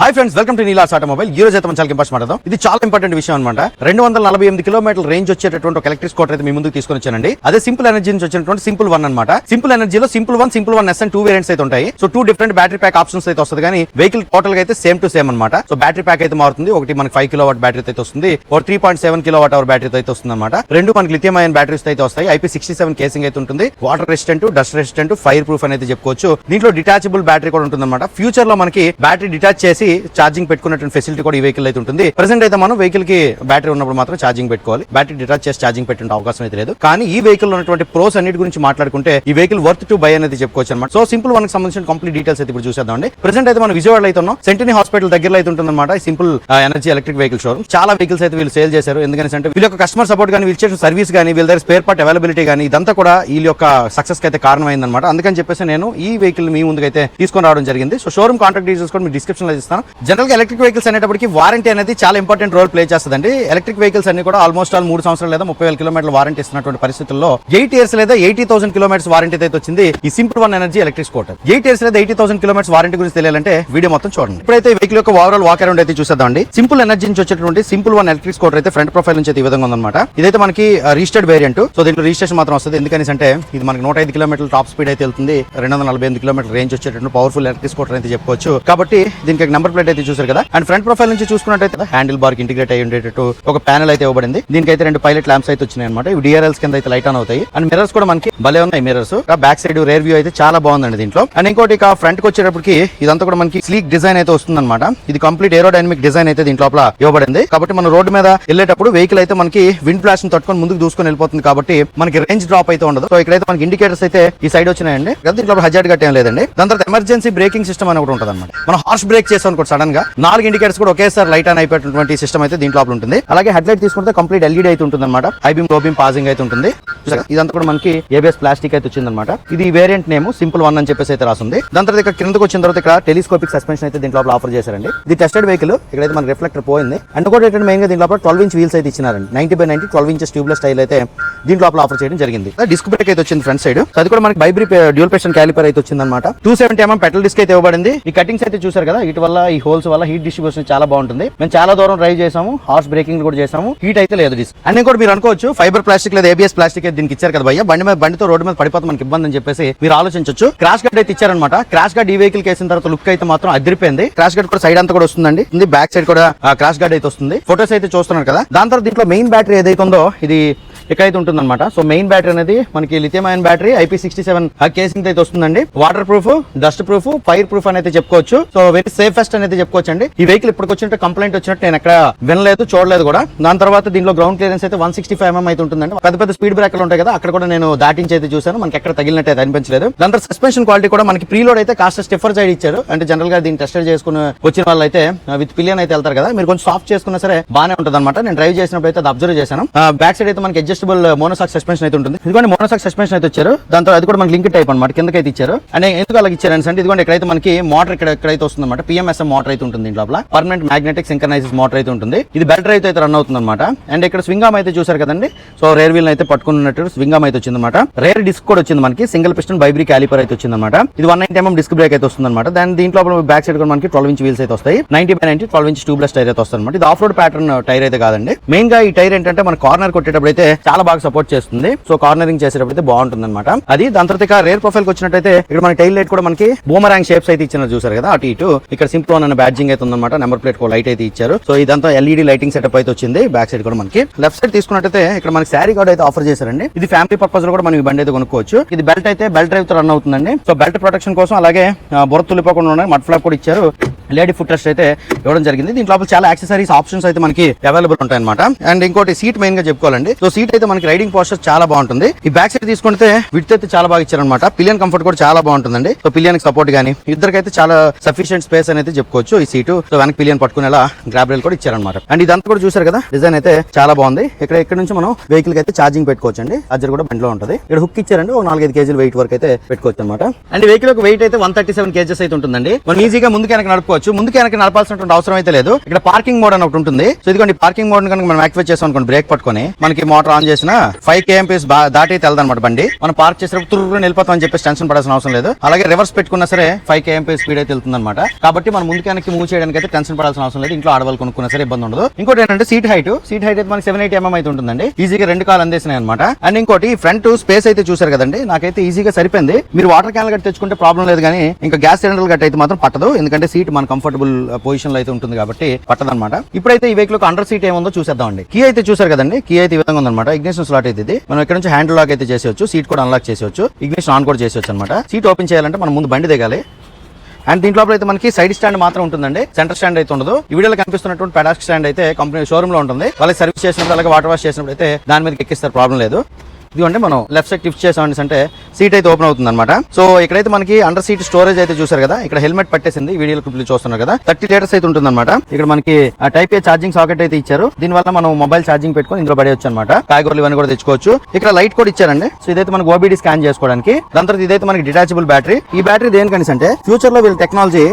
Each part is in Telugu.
Hi friends welcome to Neela's automobile ఈ రోజు అయితే మనం చాలా ఇంపార్టెంట్ మాట్లాడదాం. ఇది చాలా ఇంపార్టెంట్ విషయం అనమాట రెండు వందల నలభై ఎనిమిది కిలోమీటర్ల రేంజ్ వచ్చేటటువంటి ఒక ఎలక్ట్రిక్ స్కూటర్ అయితే మీ ముందుకు తీసుకొని వచ్చానండి. అదే సింపుల్ ఎనర్జీ నుంచి వచ్చినటువంటి సింపుల్ వన్ అనమాట సింపుల్ ఎనర్జీలో Simple One Simple One S and two variants అయితే ఉంటాయి. So two different battery pack options అయితే వస్తుంది. కానీ వెహికల్ టోటల్గా అయితే సేమ్ టు సేమ్ అనమాట సో బ్యాటరీ ప్యాక్ అయితే మారుతుంది. ఒకటి మనకి ఫైవ్ కిలో వాట్ బ్యాటరీ అయితే వస్తుంది. ఒక three point seven kilowatt hour battery అయితే వస్తుంది అనమాట రెండు మనకి లిథియం అయన్ బ్యాటరీస్ అయితే వస్తాయి. ఐపీ సిక్స్టీ సెవెన్ కేసింగ్ అయితే ఉంటుంది. Water resistant dust resistant fireproof అనేది చెప్పుకోవచ్చు. దీంట్లో డిటాచబుల్ బ్యాటరీ కూడా ఉంటుంది అనమాట ఫ్యూచర్లో మనకి బ్యాటరీ డిటాచ్ చేసి ఛార్జింగ్ పెట్టుకున్నటువంటి ఫెసిలిటీ కూడా ఈ వెహికల్ అయితే ఉంటుంది. ప్రెసెంట్ అయితే మనం వెహికల్కి బ్యాటరీ ఉన్నప్పుడు మాత్రం ఛార్జింగ్ పెట్టుకోవాలి. బ్యాటరీ డిటాచ్ చేసి ఛార్జింగ్ పెట్టే అవకాశం అయితే లేదు. కానీ ఈ వెహికల్ ఉన్నటువంటి ప్రోస్ అన్నిటి గురించి మాట్లాడుకుంటే ఈ వెహికల్ వర్త్ టు బై అనేది చెప్పుకోవచ్చు అనమాట సో సింపుల్ వన్ సంబంధించిన కంప్లీట్ డీటెయిల్స్ అయితే ఇప్పుడు చూసేద్దాం ప్రెసెంట్ అయితే మనం విజయవాడ అయితే ఉన్నాం. సెంటనీ హాస్పిటల్ దగ్గరలో అయితే ఉంటుంది అనమాట Simple Energy electric vehicle showroom చాలా వెహికల్స్ అయితే వీళ్ళు సేల్ చేశారు. ఎందుకంటే వీళ్ళ యొక్క కస్టమర్ సపోర్ట్ కానీ వీళ్ళు చేసిన సర్వీస్ కానీ వీళ్ళ దగ్గర స్పేర్ పార్ట్ అవైలబిలిటీ కానీ ఇదంతా కూడా వీళ్ళ యొక్క సక్సెస్కి అయితే కారణమైందనమాట అందుకని చెప్పేసి నేను ఈ వెహికల్ మీ ముందుకైతే అయితే తీసుకొని రావడం జరిగింది. సో షోరూమ్ కాంటాక్ట్ డీటెయిల్స్ కూడా మీ డిస్క్రిప్షన్లో ఇస్తాను. జనరల్గా ఎలక్ట్రిక్ వెహికల్స్ అనేటప్పటికి వారంటీ అనేది చాలా ఇంపార్టెంట్ రోల్ ప్లే చేస్తుందండి. ఎలక్ట్రిక్ వెహికల్స్ అన్ని కూడా ఆల్మోస్ట్ ఆల్ మూడు సంవత్సరాలు లేదా ముప్పై వేల కిలోమీటర్ల వారంటీ ఇస్తున్నటువంటి పరిస్థితుల్లో ఎయిట్ ఇయర్స్ లేదా ఎయిటీ థౌసండ్ కిలోమీటర్స్ వారంటీ అయితే వచ్చింది ఈ Simple One Energy electric scooter. Eight years లేదా ఎయిటీ థౌసండ్ కిలోమీటర్స్ వారంటీ గురించి తెలియాలంటే వీడియో మొత్తం చూడండి. ఇప్పుడైతే వెహికల్ యొక్క ఓవరాల్ వాక్ అరౌండ్ అయితే చూసేద్దామండి. సింపుల్ ఎనర్జీ నుంచి వచ్చేటువంటి సింపుల్ వన్ ఎలక్ట్రిక్ స్కూటర్ అయితే ఫ్రంట్ ప్రొఫైల్ నుంచి అయితే ఈ విధంగా ఉందన్నమాట. ఇదైతే మనకి రిజిస్టర్డ్ వేరియంట్ సో దీంట్లో రిజిస్ట్రేషన్ మాత్రం వస్తుంది. ఎందుకని అంటే ఇది మనకి నూట ఐదు కిలోమీటర్ల టాప్ స్పీడ్ అయితే వెళ్తుంది. రెండు వందల నలభై ఎనిమిది కిలోమీటర్ రేంజ్ వచ్చేటటువంటి పవర్ఫుల్ ఎలక్ట్రిక్ స్కూటర్ అయితే చెప్పుకోవచ్చు. కాబట్టి దీనికి నెంబర్ ప్లేట్ అయితే చూసారు కదా? అండ్ ఫ్రంట్ ప్రొఫైల్ నుంచి చూసుకున్నట్టయితే హ్యాండిల్ బార్ ఇంటిగ్రేట్ అయ్యి ఉండేటట్టు ఒక ప్యానల్ అయితే ఇవ్వబడింది. దీనికి అయితే రెండు పైలట్ ల్యాంప్స్ అయితే వచ్చినాయి అనమాట ఇవి డిఆర్ఎల్స్ కింద అయితే లైట్ ఆన్ అవుతాయి. అండ్ మిరర్స్ కూడా మనకి భలే ఉన్నాయి mirrors back side rear view అయితే చాలా బాగుందండి దీంట్లో. అండ్ ఇంకోటి ఇక ఫ్రంట్కి వచ్చేటప్పటికి ఇదంతా కూడా మనకి స్లీక్ డిజైన్ అయితే వస్తుంది ఇది కంప్లీట్ ఏరోడైనమిక్ డిజైన్ అయితే దీంట్లో లోపల ఇవ్వబడింది. కాబట్టి మనం రోడ్డు మీద వెళ్ళేటప్పుడు వెహికల్ అయితే మనకి విండ్ ఫ్లాష్ తట్టుకొని ముందుకు దూసుకొని వెళ్ళిపోతుంది కాబట్టి మనకి రేంజ్ డ్రాప్ అయితే ఉండదు. సో ఇక్కడైతే మనకి ఇండికేటర్స్ అయితే ఈ సైడ్ వచ్చినాయండి. దీంట్లో హజార్డ్ గట్టి లేదండి. దాని తర్వాత ఎమర్జెన్సీ బ్రేకింగ్ సిస్టమ్ అని ఒకటి ఉంటుంది అనమాట మనం హార్ష్ బ్రేక్ చేసాం కూడా సడన్గా నాలుగు ఇండికేటర్స్ కూడా ఒకేసారి లైట్ ఆన్ అయిపోయినటువంటి సిస్టమ్ అయితే దీంట్లో ఉంటుంది. అలాగే హెడ్ లైట్ తీసుకుంటే కంప్లీట్ ఎల్ఈడి అయితే ఉంటుంది అనమాట ఐబీమ్ లోబీమ్ పాసింగ్ అయితే ఉంటుంది. ఇదంతా కూడా మనకి ఏబిఎస్ ప్లాస్టిక్ అయితే వచ్చిందనమాట ఇది వేరియంట్ నేమ్ సింపుల్ వన్ అని చెప్పేసి అయితే రాసింది. దాని తర్వాత ఇక్కడ కిందకు వచ్చిన తర్వాత ఇక్కడ టెలిస్కోపిక్ సస్పెన్షన్ అయితే దీంట్లో ఆఫర్ చేశారండి. ఇది టెస్టెడ్ వెహికల్ ఇక్కడైతే మన రిఫ్లెక్టర్ పోయింది. అండ్ కూడా ఏంటంటే మెయిన్గా దీంట్లో ట్వెల్వ్ ఇంచ్ వీల్స్ అయితే ఇచ్చినారండి. Ninety by ninety twelve inches tubeless style అయితే దీంట్లో ఆఫర్ చేయడం జరిగింది. డిస్క్ బ్రేక్ అయితే వచ్చింది ఫ్రంట్ సైడ్. అది కూడా మనకి బైబ్రీ డ్యూల్ పేషన్ క్యాలిపర్ అయితే వచ్చింది అనమాట two seventy MM petrol disc అయితే ఇవ్వబడింది. ఈ కటింగ్స్ అయితే చూసారు కదా వీటి వల్ల ఈ హోల్స్ వల్ల హీట్ డిస్ట్రిబ్యూషన్ చాలా బాగుంటుంది. మేము చాలా దూరం డ్రైవ్ చేసాము. హార్స్ బ్రేకింగ్ కూడా చేసాము. హీట్ అయితే లేదు డిస్. అండ్ ఇంకోటి మీరు అనుకోవచ్చు. ఫైబర్ ప్లాస్టిక్ లేదా ఏబిఎస్ ప్లాస్టిక్ దీనికి ఇచ్చారు కదా భయ్య. బండి మీద బండితో రోడ్డు మీద పడిపోతే మనకి ఇబ్బంది అని చెప్పేసి మీరు ఆలోచించవచ్చు క్రాష్ గార్డ్ అయితే ఇచ్చారనమాట క్రాష్ గార్డ్ ఈ వెహికల్ కేసిన తర్వాత లుక్ అయితే మాత్రం అదిరిపోయింది. క్రాష్ గార్డ్ కూడా సైడ్ అంతా కూడా వస్తుందండి. ఇది బ్యాక్ సైడ్ కూడా క్రాష్ గార్డ్ అయితే వస్తుంది. ఫోటోస్ అయితే చూస్తున్నారు కదా. దాని తర్వాత దీంట్లో మెయిన్ బ్యాటరీ ఏదైతే ఉందో ఇది ఎక్కడైతే ఉంటుందన్నమాట. సో మెయిన్ బ్యాటరీ అనేది మనకి lithium ion battery IP sixty seven casing అయితే వస్తుందండి. Water proof dust proof fire proof అనేది చెప్పుకోవచ్చు. సో వెరీ సేఫెస్ట్ అనేది చెప్పుకోవచ్చు అండి ఈ వెహికల్ ఇప్పటికొచ్చినట్టు కంప్లైంట్ వచ్చినట్టు నేను ఎక్కడ వినలేదు చూడలేదు కూడా. దాని తర్వాత దీనిలో గ్రౌండ్ క్లియరెన్స్ అయితే వన్ సిక్స్టీ ఫైవ్ ఎంఎం అయితే ఉంటుందండి. పెద్ద పెద్ద స్పీడ్ బ్రేకర్లు ఉంటాయి కదా అక్కడ కూడా నేను దాటించి అయితే చూసాను మనకి ఎక్కడ తగిలినట్టు అయితే అనిపించలేదు. దాని తర్వాత సస్పెన్షన్ క్వాలిటీ కూడా మనకి ప్రీలోడ్ అయితే కాస్త స్టిఫర్ సైడ్ ఇచ్చారు. అంటే జనరల్గా దీన్ని టెస్ట్ చేసుకుని వచ్చిన వాళ్ళు అయితే విత్ పిలియన్ అయితే వెళ్తారు కదా మీరు కొంచెం సాఫ్ట్ చేసుకున్నా సరే బాగానే ఉంటుంది అనమాట నేను డ్రైవ్ చేసినప్పుడు అయితే అది అబ్జర్వ్ చేశాను. బ్యాక్ సైడ్ అయితే మనకి అడ్జస్టబుల్ మోనోసాక్ సస్పెన్షన్ అయితే ఉంటుంది. ఇదిగోండి మోనోసాక్ సస్పెన్షన్ అయితే వచ్చారు. దాంతో అది కూడా మనకి లింక్ టైప్ అనమాట కిందకి అయితే ఇచ్చారు. అండ్ ఎందుకు అలాగ ఇచ్చారు అంటే ఇదిగోండి ఇక్కడైతే మనకి మోటార్ ఇక్కడ ఎక్కడైతే వస్తుంది అనమాట పిఎంఎస్ఎం మోటార్ అయితే ఉంటుంది దీంట్లో పర్మనెంట్ మ్యాగ్నెటిక్ సింకనైజెస్ మోటార్ అయితే ఉంటుంది. ఇది బెల్ అయితే రన్ అవుతుంది అనమాట అండ్ ఇక్కడ స్వింగామ్ అయితే చూసారు కదండి సో రేర్ వీల్ అయితే పట్టుకున్నట్టు స్వింగామ్ అయితే వచ్చింది అనమాట రేర్ డిస్క్ కూడా వచ్చింది మనకి సింగిల్ పిస్టన్ బైబ్రీ క్యాలిపర్ అయితే వచ్చింది అనమాట ఇది one ninety mm disc brake అయితే వస్తుంది అనమాట దాని దీంట్లో బ్యాక్ సైడ్ కూడా మనకి ట్వెల్వ్ ఇంచ్ వీల్స్ అయితే వస్తాయి. Ninety by ninety twelve inch tubeless tyre అయితే వస్తుంది అనమాట ఇది ఆఫ్ రోడ్ ప్యాటర్న్ టైర్ అయితే కాదండి. మెయిన్గా ఈ టైర్ ఏంటంటే మన కార్నర్ కొట్టేటప్పుడు అయితే చాలా బాగా సపోర్ట్ చేస్తుంది. సో కార్నరింగ్ చేసేటప్పుడు అయితే బాగుంటుంది అనమాట అది దాని తర్వాత ఇక రేర్ ప్రొఫైల్కి వచ్చినట్టయితే ఇక్కడ మన టైల్ లైట్ కూడా మనకి బూమరాంగ్ షేప్స్ అయితే ఇచ్చిన చూసారు కదా అటు ఇటు. ఇక్కడ సింపుల్ అన్న బ్యాడ్జింగ్ అయితే ఉందన్నమాట నెంబర్ ప్లేట్ లైట్ అయితే ఇచ్చారు. సో ఇదంతా ఎల్ఈడి లైటింగ్ సెటప్ అయితే వచ్చింది బ్యాక్ సైడ్ కూడా మనకి. లెఫ్ట్ సైడ్ తీసుకున్నట్టయితే ఇక్కడ మనకి శారీ కార్డ్ అయితే ఆఫర్ చేశారండి. ఇది ఫ్యామిలీ పర్పస్లో కూడా మనం ఈ బండి అయితే కొనుక్కోవచ్చు. ఇది బెల్ట్ అయితే బెల్ట్ డ్రైవ్తో రన్ అవుతుందండి. సో బెల్ట్ ప్రొటెక్షన్ కోసం అలాగే ఆ, బుర్ర తుల్లిపోకుండా ఉన్నాయి మడ్ ఫ్లాప్ కూడా ఇచ్చారు. లేడీ ఫుట్ రెస్ట్ అయితే ఇవ్వడం జరిగింది. దీంట్లో లోపల చాలా యాక్సెసరీస్ ఆప్షన్స్ అయితే మనకి అవైలబుల్ ఉంటాయి అనమాట అండ్ ఇంకోటి సీట్ మెయిన్గా చెప్పుకోవాలండి. సో సీట్ అయితే మనకి రైడింగ్ పోస్టర్ చాలా బాగుంటుంది. ఈ బ్యాక్ సైడ్ తీసుకుంటే విడితే అయితే చాలా బాగా ఇచ్చారనమాట పిలియన్ కంఫర్ట్ కూడా చాలా బాగుంటుందండి. సో పిలియన్ సపోర్ట్ గానీ ఇద్దరికైతే చాలా సఫిషియెంట్ స్పేస్ అనేది చెప్పుకోవచ్చు ఈ సీటు. సో వెనక పిలియన్ పట్టుకునేలా గ్రాబ్ రైల్ కూడా ఇచ్చారనమాట అండ్ ఇదంతా కూడా చూసారు కదా డిజైన్ అయితే చాలా బాగుంది. ఇక్కడ ఇక్కడ నుంచి మనం వెహికల్ అయితే ఛార్జింగ్ పెట్టుకోవచ్చు అండి అజ్జర్ కూడా బండిలో ఉంటుంది. ఇక్కడ హుక్ ఇచ్చారండి ఒక నాలుగైదు కేజీలు వెయిట్ వరకు అయితే పెట్టుకోవచ్చు అనమాట అండ్ వెహికల్ ఒక వెయిట్ అయితే వన్ థర్టీ సెవెన్ కేజెస్ అయితే ఉంటుందండి. మనం ఈజీగా ముందుకు వెనక నడుపుకోవచ్చు. ముందుకు వెనక నడపాల్సినటువంటి అవసరం అయితే లేదు. ఇక్కడ పార్కింగ్ మోడ్ అని ఒకటి ఉంటుంది. సో ఇదిగోండి పార్కింగ్ మోడ్ కనుక మనం యాక్టివేట్ చేసాం అనుకోండి బ్రేక్ పట్టుకొని మనకి మోటార్ ఆన్ చేసిన ఫైవ్ కేఎంపీస్ దాటి అయితే బండి. మనం పార్క్ చేసినప్పుడు తుర్రు వెళ్ళిపోతాం అని చెప్పేసి టెన్షన్ పడాల్సిన అవసరం లేదు. అలాగే రివర్స్ పెట్టుకున్నా సరే ఫైవ్ కేఎంపీ స్పీడ్ అయితే వెళ్తుంది అనమాట కాబట్టి మనం ముందుకు వెనక్కి మూవ్ చేయడానికి అయితే టెన్షన్ పడాల్సిన అవసరం లేదు. ఇంట్లో ఆడవాళ్ళు కొనుక్కున్నా సరే ఇబ్బంది ఉండదు. ఇంకోటి ఏంటంటే సీట్ హైట్ సీట్ హైట్ అయితే మనకి సెవెన్ ఎయిట్ ఎంఎం అయితే ఉంటుందండి. ఈజీగా రెండు కాలు అందేసినాయి అనమాట అండ్ ఇంకోటి ఫ్రంట్ స్పేస్ అయితే చూసారు కదండి. నాకైతే ఈజీగా సరిపోయింది. మీరు వాటర్ క్యాన్ గట్టి తెచ్చుకుంటే ప్రాబ్లం లేదు కానీ ఇంకా గ్యాస్ సిలిండర్ గట్టి అయితే మాత్రం పట్టదు. ఎందుకంటే సీట్ మనకు కంఫర్టబుల్ పొజిషన్ uh, లో అయితే ఉంటుంది కాబట్టి పట్టదన్నమాట. ఇప్పుడైతే ఈ వెహికల్ అండర్ సీట్ ఏముందో చూసేద్దామండి. కీ అయితే చూసారు కదండి కీ అయితే ఈ విధంగా ఉందన్నమాట. ఇగ్నిషన్ స్లాట్ అయితే ఇది. మనం ఇక్కడ నుంచి హ్యాండ్ లాక్ అయితే చేసేవచ్చు సీట్ కూడా అన్లాక్ చేసేవచ్చు ఇగ్నిషన్ ఆన్ కూడా చేసేవచ్చు అనమాట సీట్ ఓపెన్ చేయాలంటే మనం ముందు బండి దిగాలి. అండ్ దీంట్లో అయితే మనకి సైడ్ స్టాండ్ మాత్రం ఉంటుందండి. సెంటర్ స్టాండ్ అయితే ఉండదు. ఈ వీడియోలో కనిపిస్తున్నటువంటి పెడాస్క్ స్టాండ్ అయితే కంపెనీ షోరూమ్లో ఉంటుంది. వాళ్ళకి సర్వీస్ చేసినప్పుడు అలాగే వాటర్ వాష్ చేసినప్పుడు అయితే దాని మీద ఎక్కిస్తారు. ప్రాబ్లం లేదు. ఇదిగోండి మనం లెఫ్ట్ సైడ్ టిఫ్ట్ చేసాం అంటే సీట్ అయితే ఓపెన్ అవుతుంది అనమాట సో ఇక్కడైతే మనకి అండర్ సీట్ స్టోరేజ్ అయితే చూసారు కదా ఇక్కడ హెల్మెట్ పట్టేసింది వీడియో క్లిప్లు చూస్తున్నారు కదా థర్టీ లీటర్స్ అయితే ఉంటుంది అనమాట ఇక్కడ మనకి టైప్ ఏ ఛార్జింగ్ సాకెట్ అయితే ఇచ్చారు. దీని వల్ల మనం మొబైల్ ఛార్జింగ్ పెట్టుకొని ఇందులో పడేయచ్చు అనమాట కాయగూరలు ఇవన్నీ కూడా తెచ్చుకోవచ్చు. ఇక్కడ లైట్ కూడా ఇచ్చారండి. సో ఇదైతే మనకి ఓబీడీ స్కాన్ చేసుకోవడానికి. దాని తర్వాత ఇదైతే మనకి డిటాచబుల్ బ్యాటరీ ఈ బ్యాటరీ దేనికని అంటే ఫ్యూచర్లో వీళ్ళ టెక్నాలజీ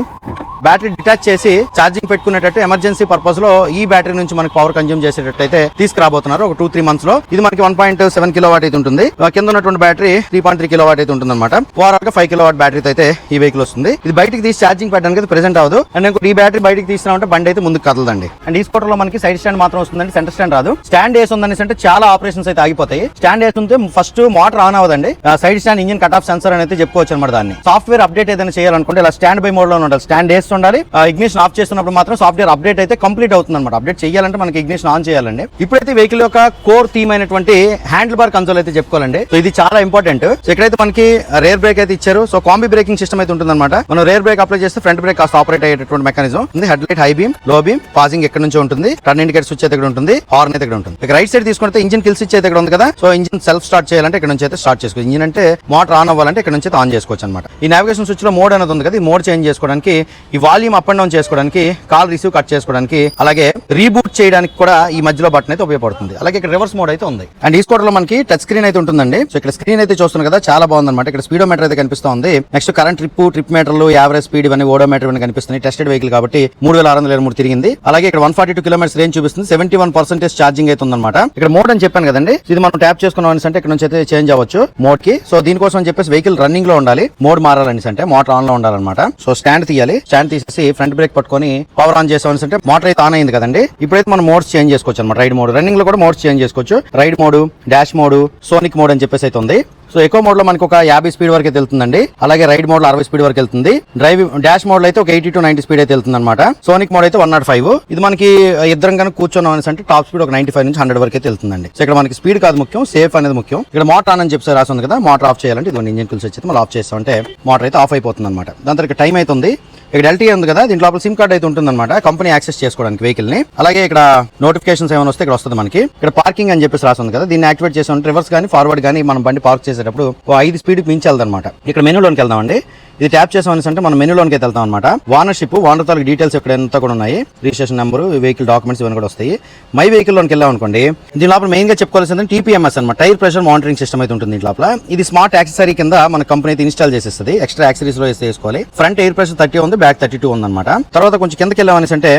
బ్యాటరీ డిటాచ్ చేసి ఛార్జింగ్ పెట్టుకునేటట్టు ఎమర్జెన్సీ పర్పస్లో ఈ బ్యాటరీ నుంచి మనకి పవర్ కన్జ్యూమ్ చేసేటట్టు అయితే తీసుకురాబోతున్నారు. ఒక టూ త్రీ మంత్స్లో. ఇది మనకి one point seven kilo watt అయితే ఉంటుంది. కింద ఉన్నటువంటి battery three point three kilowatt అయితే ఉంటుంది అనమాట ఓవరాల్గా ఫైవ్ కిలో వాట్ బ్యాటరీ అయితే ఈ వెహికల్ వస్తుంది. ఇది బయటకి తీసి ఛార్జింగ్ పెట్టడానికి అయితే ప్రెసెంట్ అవ్వదు. అండ్ ఇంకో ఈ బ్యాటరీ బయటకి తీసినామంటే బండి అయితే ముందుకు కదలదండి. అండ్ ఈ స్కూటర్లో మనకి సైడ్ స్టాండ్ మాత్రం వస్తుందండి. సెంటర్ స్టాండ్ రాదు. స్టాండ్ వేసి ఉందని అంటే చాలా ఆపరేషన్స్ అయితే ఆగిపోతాయి. స్టాండ్ వేస్తుంటే ఫస్ట్ మోటార్ ఆన్ అవ్వదండి. Side stand engine cut off sensor అనేది చెప్పుకోవచ్చు అనమాట దాన్ని. సాఫ్ట్వేర్ అప్డేట్ ఏదైనా చేయాలనుకుంటే ఇలా స్టాండ్ బై మోడ్లో ఉండాలి. స్టాండ్ వేసి ఉండాలి ఇగ్నిషన్ ఆఫ్ చేస్తున్నప్పుడు మాత్రం సాఫ్ట్వేర్ అప్డేట్ అయితే కంప్లీట్ అవుతుంది అనమాట అప్డేట్ చేయాలంటే మనకి ఇగ్నిషన్ ఆన్ చేయాలండి. ఇప్పుడైతే వెహికల్ యొక్క కోర్ థీమ్ అయినటువంటి హ్యాండిల్ బార్ కన్సోల్ అయితే చెప్పుకోవాలండి. సో ఇది చాలా ఇంపార్టెంట్ సో ఇక్కడైతే మనకి రేర్ బ్రేక్ అయితే ఇచ్చారు. సో కాంబీ బ్రేకింగ్ సిస్టమ్ అయితే ఉంటుంది మనం రేర్ బ్రేక్ అప్లై చేస్తే ఫ్రంట్ బ్రేక్ కాస్త ఆపరేట్ అయ్యేటటువంటి మెకానిజం ఉంది. హెడ్ లైట్ హై బీమ్లో బీమ్ పాసింగ్ ఎక్కడ నుంచి ఉంటుంది. టర్న్ ఇండికేటర్ స్విచ్ అయితే ఇక్కడ ఉంటుంది. హార్న్ అయితే ఇక్కడ ఉంటుంది. ఇక రైట్ సైడ్ తీసుకుంటే ఇంజిన్ కిల్ స్విచ్ అయితే ఇక్కడ ఉంది కదా. సో ఇంజిన్ సెల్ఫ్ స్టార్ట్ చేయాలంటే ఇక్కడ నుంచి అయితే స్టార్ట్ చేసుకోవచ్చు ఇంజిన్ అంటే మోటార్ ఆన్ అవ్వాలంటే ఇక్కడ నుంచి ఆన్ చేసుకోవచ్చు అనమాట ఈ నావిగేషన్ స్విచ్లో మోడ్ అనేది ఉంది కదా. ఈ మోడ్ చేంజ్ చేసుకోవడానికి ఈ ఈ వాల్యూమ్ అప్ అండ్ డౌన్ చేసుకోవడానికి కాల్ రిసీవ్ కట్ చేసుకోవడానికి అలాగే రీబూట్ చేయడానికి కూడా ఈ మధ్యలో బటన్ అయితే ఉపయోగపడుతుంది. అలాగే ఇక్కడ రివర్స్ మోడ్ అయితే ఉంది. అండ్ ఈ స్కూటర్లో మనకి టచ్ స్క్రీన్ అయితే ఉంటుందండి. సో ఇక్కడ స్క్రీన్ అయితే చూస్తున్నాం కదా చాలా బాగుంది అనమాట ఇక్కడ స్పీడోమీటర్ అయితే కనిపిస్తుంది. నెక్స్ట్ కరెంట్ ట్రిప్ ట్రిప్ మీటర్లు యావరేజ్ స్పీడ్ ఇవన్నీ ఓడోమీటర్ ఇవన్నీ కనిపిస్తున్నాయి. టెస్టెడ్ వెహికల్ కాబట్టి మూడు వేల ఆరు వందల ఇరవై మూడు తిరిగింది. అలాగే ఇక్కడ one forty two kilometres range చూపిస్తుంది. సెవెంటీ వన్ పర్సెంటేజ్ ఛార్జింగ్ అయితే ఉందన్నమాట. ఇక్కడ మోడ్ అని చెప్పాను కదండి. ఇది మనం ట్యాప్ చేసుకున్నాం అంటే ఇక్కడ నుంచి అయితే చేంజ్ అవ్వచ్చు మోడ్కి సో దీనికోసం చెప్పేసి వెహికల్ రన్నింగ్లో ఉండాలి. మోడ్ మారాలని అంటే మోటార్ ఆన్లో ఉండాలన్నమాట. సో స్టాండ్ తీయాలి. స్టాండ్ తీసేసి ఫ్రంట్ బ్రేక్ పట్టుకొని పవర్ ఆన్ చేసామని అంటే మోటార్ అయితే ఆన్ అయింది కదండి. ఇప్పుడైతే మనం మోడ్స్ చేంజ్ చేసుకోవచ్చు అనమాట రైడ్ మోడ్ రన్నింగ్లో కూడా మోడ్స్ చేంజ్ చేసుకోవచ్చు. Ride mode dash mode sonic mode అని చెప్పేసి అయితే ఉంది. సో ఎక్కువ మోడ్లో మనకు ఒక యాభై స్పీడ్ వరకు వెళ్తుందండి అలాగే రైడ్ మోడల్ అరవై స్పీడ్ వరకు వెళ్తుంది డ్రైవ్ డాష్ మోడల్ అయితే ఒక ఎయిటీ టు నైన్టీ స్పీడ్ అయితే వెళ్తుంది అనమాట సోనిక్ మోడ్ అయితే వన్ నాట్ ఫైవ్ ఇది మనకి ఇద్దరం కనుక కూర్చున్నాం అనేసి అంటే టాప్ స్పీడ్ ఒక నైన్టీ ఫైవ్ నుంచి హండ్రెడ్ వరకు అయితే వెళ్తుందండి సో ఇక్కడ మనకి స్పీడ్ కాదు ముఖ్యం సేఫ్ అనేది ముఖ్యం. ఇక్కడ మోటార్ ఆన్ అని చెప్పి రాసి ఉంది కదా మోటార్ ఆఫ్ చేయాలంటే ఇది ఇంజిన్ కుల్స్ వచ్చి మళ్ళీ ఆఫ్ చేస్తాం అంటే మోటార్ అయితే ఆఫ్ అయిపోతుంది అనమాట దాని తర్వాత టైం అవుతుంది ఇక్కడ ఎల్టీ ఉంది కదా దీంట్లో లోపల సిమ్ కార్డ్ అయితే ఉంటుందన్నమాట కంపెనీ యాక్సెస్ చేసుకోవడానికి వెహికల్ని. అలాగే ఇక్కడ నోటిఫికేషన్స్ ఏమైనా వస్తే ఇక్కడ వస్తుంది మనకి. ఇక్కడ పార్కింగ్ అని చెప్పేసి రాసి ఉంది కదా దీన్ని యాక్టివేట్ చేసి రివర్స్ కానీ ఫార్వర్డ్ కానీ మనం బండి పార్క్ చేసి చేసేటప్పుడు ఓ ఐదు స్పీడ్ మించి వెళ్దన్నమాట ఇక్కడ మెనూలోకి వెళ్దామండి ఇది ట్యాప్ చేసాం అంటే మనం మెనూలోకి అయితే వెళ్తాం అనమాట వానర్షిప్ ఓనర్ తాలూకు డీటెయిల్స్ ఇక్కడ ఎంత కూడా ఉన్నాయి. రిజిస్ట్రేషన్ నెంబర్ వెహికల్ డాక్యుమెంట్స్ ఇవన్నీ కూడా వస్తాయి. మై వెహికల్లోకి వెళ్ళాం అనుకోండి దీని లోపల మెయిన్గా చెప్పుకోవాల్సింది టీపీఎంఎస్ అనమాట టైర్ ప్రెషర్ మానిటరింగ్ సిస్టమ్ అయితే ఉంటుంది దీని లోపల. ఇది స్మార్ట్ యాక్సెసరీ కింద మన కంపెనీ అయితే ఇన్స్టాల్ చేసేస్తుంది. ఎక్స్ట్రా యాక్సెసరీస్లో వేస్తే వేసుకోవాలి. ఫ్రంట్ ఎయిర్ ప్రెషర్ థర్టీ ఉంది బ్యాక్ థర్టీ టూ ఉందన్నమాట తర్వాత కొంచెం కిందకి వెళ్ళాం అంటే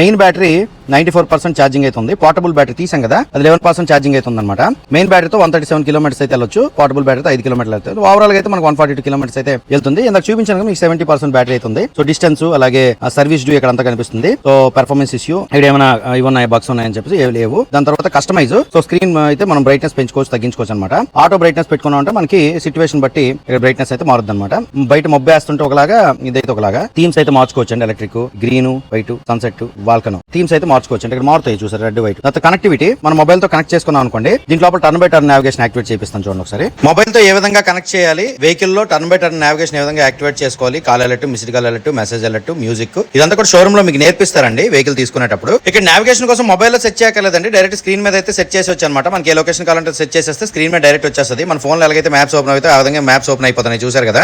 main battery ninety four percent charging అయితే ఉంది. పోర్టబుల్ బ్యాటరీ తీసాం కదా అది లెవెన్ పర్సెంట్ ఛార్జింగ్ అయితే ఉందన్నమాట మెయిన్ బ్యాటరీతో వన్ థర్టీ సెవెన్ కిలోమీటర్స్ అయితే వెళ్ళొచ్చు. పోర్టబుల్ బ్యాటరీతో ఐదు కిలోమీటర్లు అయితే ఓవరాల్ అయితే మనకు వన్ ఫార్టీ టూ కిలోమీటర్స్ అయితే వెళ్తుంది. ఇందాక చూపించాను కదా మీకు సెవెంటీ పర్సెంట్ బ్యాటరీ అయితే ఉంది సో డిస్టెన్స్ అలాగే సర్వీస్ డ్యూ ఇక్కడ అంతా కనిపిస్తుంది. సో పెర్ఫార్మెన్స్ ఇష్యూ ఇక్కడ ఏమైనా ఇవి ఉన్నాయి బగ్స్ ఉన్నాయని చెప్పేసి ఏవి లేవు. దాని తర్వాత కస్టమైజ్ సో స్క్రీన్ అయితే మనం బ్రైట్నెస్ పెంచుకోవచ్చు తగ్గించుకోవచ్చు అనమాట ఆటో బ్రైట్నెస్ పెట్టుకున్నాం అంటే మనకి సిచ్యువేషన్ బట్టి ఇక్కడ బ్రైట్నెస్ అయితే మారుద్ది అనమాట బయట మబ్బు వేస్తుంటే ఒకలాగా ఇదైతే ఒకలాగా. థీమ్స్ అయితే మార్చుకోవచ్చు అండి electric green white sunset Vulcan themes అయితే మార్చుకోవచ్చు అంటే ఇక్కడ మారుతాయి చూసారు రెడ్ వైట్ తర్వాత కనెక్టివిటీ మన మొబైల్తో కనెక్ట్ చేసుకున్నాం అనుకోండి దీంట్లో turn by turn navigation activate చేపిస్తాను చూడండి ఒకసారి. మొబైల్తో ఏ విధంగా కనెక్ట్ చేయాలి? వెహికల్లో టర్న్ బై టర్న్ నావిగేషన్ ఏ విధంగా యాక్టివేట్ చేసుకోవాలి. Call alert missed call alert message alert music. ఇదంతా కూడా షోరూమ్లో మీకు నేర్పిస్తారండి వెహికల్ తీసుకునేటప్పుడు. ఇక్కడ నావిగేషన్ కోసం మొబైల్లో సెట్ చేయకలేదండి డైరెక్ట్ స్క్రీన్ మీద అయితే సెట్ చేసి అనమాట మనకి ఏ లొకేషన్ కావాలంటే సెట్ చేసేస్తే స్క్రీన్ మీద డైరెక్ట్ వచ్చేస్తుంది. మన ఫోన్లో ఎలాగైతే మ్యాప్స్ ఓపెన్ అయితే ఆ విధంగా మ్యాప్స్ ఓపెన్ అయిపోతున్నాయి చూసారు కదా?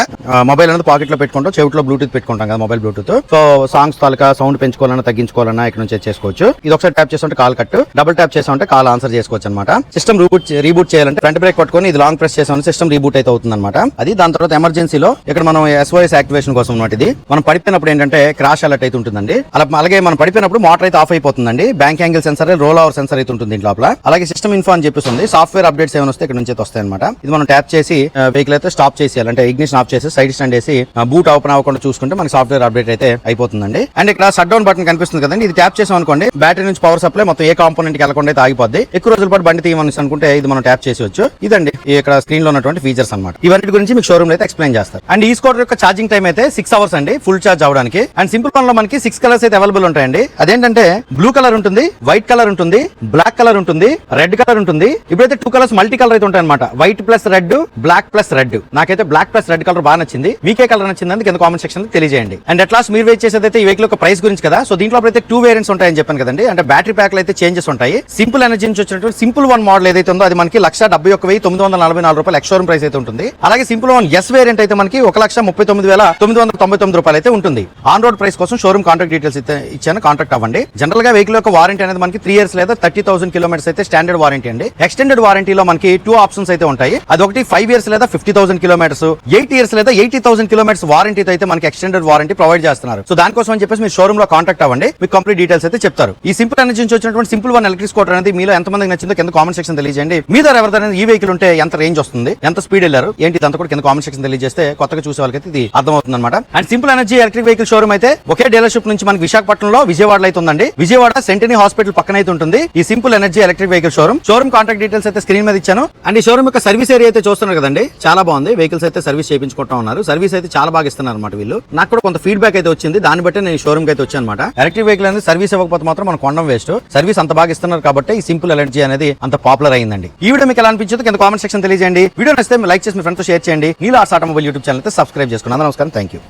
మొబైల్ అనేది పాకెట్లో పెట్టుకుంటాం చెవిట్లో బ్లూటూత్ పెట్టుకుంటాం కదా మొబైల్ బ్లూటూత్. సో సాంగ్స్ తాలూకా సౌండ్ పెంచుకోవాలన్నా తగ్గించుకోవాలన్నా ఇక్కడ నుంచి చేసుకోవచ్చు. ఇది ఒకసారి ట్యాప్ చేస్తుంటే కాల్ కట్ డబుల్ ట్యాప్ చేసామంటే కాల్ ఆన్సర్ చేసుకోవచ్చు అనమాట సిస్టమ్ రీబూట్ రీబూట్ చేయాలంటే ఫ్రంట్ బ్రేక్ పట్టుకొని ఇది లాంగ్ ప్రెస్ చేసామంటే సిస్టమ్ రీబూట్ అయితే అవుతుంది అనమాట అది దాని తర్వాత ఎమర్జెన్సీలో ఇక్కడ మనం ఎస్ఓఎస్ యాక్టివేషన్ కోసం అనమాట ఇది. మనం పడిపోయినప్పుడు ఏంటంటే క్రాష్ అలర్ట్ అయితే ఉంటుందండి. అలా అలాగే మనం పడిపోయినప్పుడు మోటార్ అయితే ఆఫ్ అయిపోతుందండి. Bank angle sensor roll over sensor అయితే ఉంటుంది దీని లోపల. అలాగే సిస్టమ్ ఇన్ఫో అని చెప్పేసి ఉంది సాఫ్ట్వేర్ అప్డేట్స్ ఏమైనా వస్తే ఇక్కడ నుంచి వస్తాయి అనమాట ఇది మనం ట్యాప్ చేసి వెహికల్ అయితే స్టాప్ చేసేయాలి. అంటే ఇగ్నిషన్ ఆఫ్ చేసి సైడ్ స్టాండ్ వేసి బూట్ ఓపెన్ అవ్వకుండా చూసుకుంటే మనకి సాఫ్ట్వేర్ అప్డేట్ అయితే అయిపోతుందండి. అండ్ ఇక్కడ షట్ డౌన్ బటన్ కనిపిస్తుంది కదండి. ఇది ట్యాప్ చేసాం అనుకోండి బ్యాటరీ నుంచి పవర్ సప్లై మొత్తం ఏ కాంపోనెంట్కి వెళ్ళకుండా అయితే ఆగిపోద్ది. ఎక్కువ రోజుల పాటు బండి తీయమని అనుకుంటే ఇది మనం ట్యాప్ చేసేవచ్చు ఇదండి ఇక్కడ స్క్రీన్లో ఉన్నటువంటి ఫీచర్స్ అనమాట ఇవన్నీ గురించి మీకు షోరూమ్లో అయితే ఎక్స్ప్లెయిన్ చేస్తారు. అండ్ ఈ స్కూటర్ యొక్క ఛార్జింగ్ టైం అయితే సిక్స్ అవర్స్ అండి ఫుల్ ఛార్జ్ అవడానికి అండ్ సింపుల్ వన్లో మనకి సిక్స్ కలర్స్ అయితే అవైలబుల్ ఉంటాయండి. అదేంటంటే బ్లూ కలర్ ఉంటుంది వైట్ కలర్ ఉంటుంది బ్లాక్ కలర్ ఉంటుంది రెడ్ కలర్ ఉంటుంది. ఇప్పుడైతే టూ కలర్స్ మల్టీ కలర్ అయితే ఉంటాయి అనమాట white plus red black plus red నాకైతే బ్లాక్ ప్లస్ రెడ్ కలర్ బాగా నచ్చింది. మీకే కలర్ నచ్చిందని కింద కామెంట్ సెక్షన్ తెలియజేయండి. అండ్ అట్ లాస్ట్ మీరు వెయిట్ చేసేది అయితే ఈ వెహికల్ యొక్క ప్రైస్ గురించి కదా. సో దీంట్లో అయితే టూ వేరియంట్స్ ఉంటాయని చెప్పాను కదండి. అంటే బ్యాటరీ ప్యాక్ అయితే చేంజెస్ ఉంటాయి. సింపుల్ ఎనర్జీ నుంచి వచ్చినటువంటి సింపుల్ వన్ మోడల్ ఏదైతే ఉందో అది మనకి లక్ష డెబ్బై ఒక వెయ్యి తొమ్మిది వందల నలభై నాలుగు రూపాయలు ఎక్స్షోరూమ్ ప్రైస్ అయితే ఉంటుంది. అలాగే సింపుల్ వన్ ఎస్ వేరియంట్ అయితే మనకి ఒక లక్ష ముప్పై తొమ్మిది వేల తొమ్మిది వందల తొంభై తొమ్మిది రూపాయలు అయితే ఉంటుంది. ఆన్ రోడ్ ప్రైస్ కోసం షోరూమ్ కాంటాక్ట్ డీటెయిల్స్ అయితే ఇచ్చాను కాంటాక్ట్ అవ్వండి. జనరల్గా వెహికల్ యొక్క వారంటీ అనేది మనకి త్రీ ఇయర్స్ లేదా థర్టీ థౌసండ్ కిలోమీటర్స్ అయితే స్టాండర్డ్ వారంటీ అండి. ఎక్స్టెండెడ్ వారంటీలో మనకి టూ ఆప్షన్స్ అయితే ఉంటాయి. అదొకటి ఫైవ్ ఇయర్స్ లేదా fifty thousand kilometres eight years లేదా ఎయిటీ థౌసండ్ కిలోమీటర్స్ వారంటీ అయితే మనకి ఎక్స్టెండెడ్ వారంటీ ప్రొవైడ్ చేస్తున్నారు. సో దానికోసం అని చెప్పేసి మీరు షోరూమ్లో కాంటాక్ట్ అవ్వండి. మీకు కంప్లీట్ డీటెయిల్స్ అయితే చెప్తారు. ఈ సింపుల్ ఎనర్జీ నుంచి వచ్చినటువంటి సింపుల్ వన్ ఎలక్ట్రిక్ స్కూటర్ అనేది మీలో ఎంతమందికి నచ్చిందో కింద కామెంట్ సెక్షన్ తెలియజేయండి. మీ దగ్గర ఎవరిదైనా ఈ వెహికల్ ఉంటే ఎంత రేంజ్ వస్తుంది? ఎంత స్పీడ్ వెళ్ళారు? ఏంటి ఇదంతా కూడా కింద కామెంట్ సెక్షన్ తెలియజేస్తే కొత్తగా చూసే వాళ్ళకి ఇది అర్థమవుతుంది అనమాట and Simple Energy electric vehicle showroom అయితే ఒకే డీలర్షిప్ నుంచి మనకి విశాఖపట్నంలో విజయవాడలో అయితే ఉందండి. విజయవాడ సెంటనీ హాస్పిటల్ పక్కన అయితే ఉంటుంది. ఈ Simple Energy electric vehicle showroom showroom contact details అయితే స్క్రీన్ మీద ఇచ్చాను. అండ్ ఈ షోరూమ్ యొక్క సర్వీస్ ఏరియా అయితే చూస్తున్నారు కదండి. చాలా బాగుంది. వెహికల్స్ అయితే సర్వీస్ చేయించుకుంటా ఉన్నారు. సర్వీస్ అయితే చాలా బాగా ఇస్తున్నారు అనమాట వీళ్ళు. నాకు కూడా కొంత ఫీడ్బ్యాక్ అయితే వచ్చింది. దాన్ని బట్టి నేను షోరూమ్కి అయితే వచ్చాను అనమాట ఎలక్ట్రిక్ వెహికల్ అనేది సర్వీస్ ఇవ్వకపోతే మాత్రం మనం కొండం వేస్ట్ సర్వీస్ అంత బాగా ఇస్తున్నారు కాబట్టి ఈ సింపుల్ ఎనర్జీ అనేది అంత పాపులర్ అయిందండి. ఈ వీడియో మీకు ఎలా అనిపించిందో కింద కామెంట్ సెక్షన్ తెలియజేయండి. వీడియో నచ్చితే లైక్ చేసి మీ ఫ్రెండ్స్ షేర్ చేయండి. నీళ్ళు ఆర్స్ ఆటోమొబైల్ యూట్యూబ్ ఛానల్ అయితే సబ్స్క్రైబ్ చేసుకున్నాను. నమస్కారం. Thank you